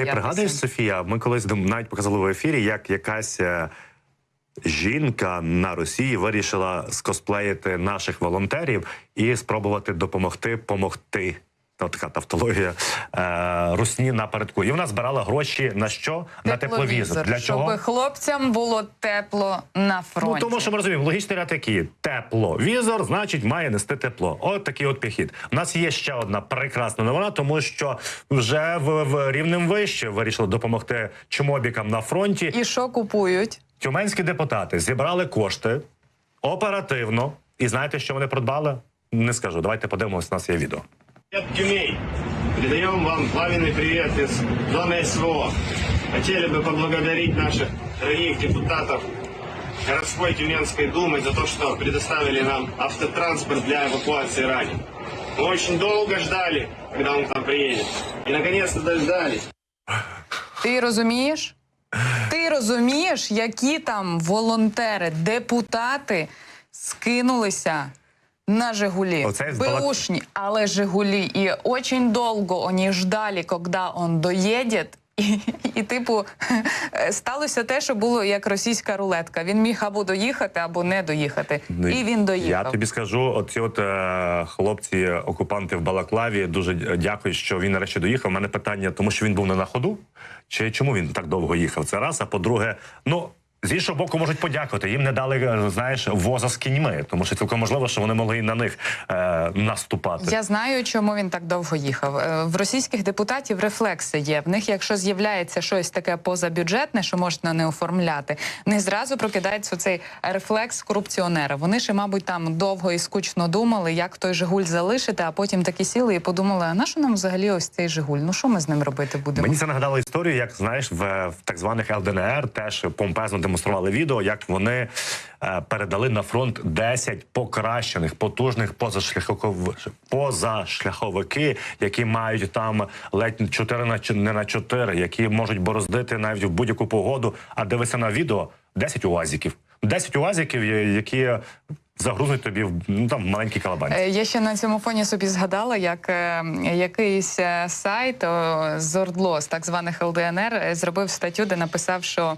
Ти сміятися. пригадуєш, Софія? Ми колись навіть показали в ефірі, як якась е, жінка на Росії вирішила скосплеїти наших волонтерів і спробувати допомогти помогти. Та така тавтологія е, русні напередку. І вона збирала гроші на що? На тепловізор. Для щоб чого? хлопцям було тепло на фронті. Ну, тому що ми розуміємо, логічний ряд який тепло. Візор, значить, має нести тепло. От такий от підхід. У нас є ще одна прекрасна новина, тому що вже в, в рівнем вище вирішили допомогти чмобікам на фронті. І що купують? Тюменські депутати зібрали кошти оперативно. І знаєте, що вони придбали? Не скажу. Давайте подивимось. У нас є відео. Привет, Тюмень! Передаем вам пламенный привет из зоны СВО. Хотели бы поблагодарить наших дорогих депутатов городской Тюменской Думы за то, что предоставили нам автотранспорт для эвакуации раненых. Мы очень долго ждали, когда он к нам приедет. И наконец-то дождались. Ти розумієш? Ти розумієш, які там волонтери, депутати скинулися на Жигулі. Оце балак- але Жигулі. І очень довго вони ждали, коли він доїде. І, і, типу, сталося те, що було як російська рулетка. Він міг або доїхати, або не доїхати. І він доїхав. Я тобі скажу, оці от е, хлопці, окупанти в Балаклаві, дуже дякую, що він нарешті доїхав. У мене питання, тому що він був не на ходу, чи чому він так довго їхав? Це раз. А по-друге, ну. З іншого боку, можуть подякувати. Їм не дали, е, знаєш, воза з кіньми, тому що цілком можливо, що вони могли і на них е, наступати. Я знаю, чому він так довго їхав. Е, В російських депутатів рефлекси є. В них, якщо з'являється щось таке позабюджетне, що можна не оформляти, в них зразу прокидається цей рефлекс корупціонера. Вони ще, мабуть, там довго і скучно думали, як той Жигуль залишити, а потім такі сіли і подумали: а на що нам взагалі ось цей Жигуль? Ну що ми з ним робити будемо? Мені це нагадало історію, як знаєш, в, в так званих ЛДНР теж помпезно демонстрували відео, як вони е, передали на фронт 10 покращених, потужних позашляховик, позашляховики, які мають там ледь 4 на не на 4, які можуть бороздити навіть в будь-яку погоду. А дивися на відео 10 уазіків. 10 уазиків, є- які загрузнуть тобі в ну там в маленький калабань. Е, Я ще на цьому фоні собі згадала, як е, якийсь е, сайт о, з Ордло, з так званих ЛДНР, зробив статтю, де написав, що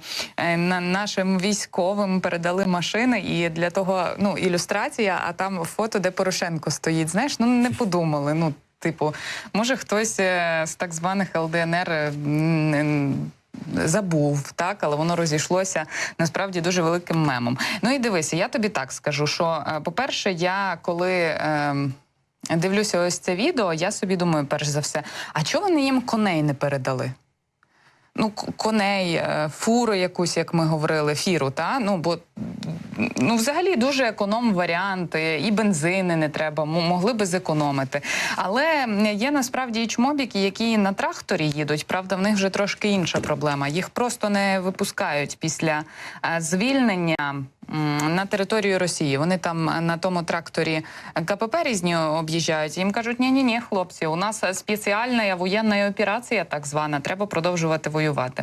на нашим військовим передали машини, і для того ну ілюстрація, а там фото, де Порошенко стоїть. Знаєш, ну не подумали. Ну, типу, може, хтось з так званих ЛДНР. Забув так, але воно розійшлося насправді дуже великим мемом. Ну і дивися, я тобі так скажу, що е, по-перше, я коли. Е, Дивлюся, ось це відео. Я собі думаю, перш за все, а чого вони їм коней не передали? Ну, коней, е, фуру якусь, як ми говорили, фіру, та ну бо ну взагалі дуже економ варіанти, і бензини не треба, могли би зекономити. Але є насправді і чмобіки, які на тракторі їдуть. Правда, в них вже трошки інша проблема. Їх просто не випускають після е, звільнення. На територію Росії вони там е, на тому тракторі КПП різні об'їжджають. Їм кажуть: ні, ні, ні, хлопці, у нас спеціальна воєнна операція, так звана. Треба продовжувати воювати.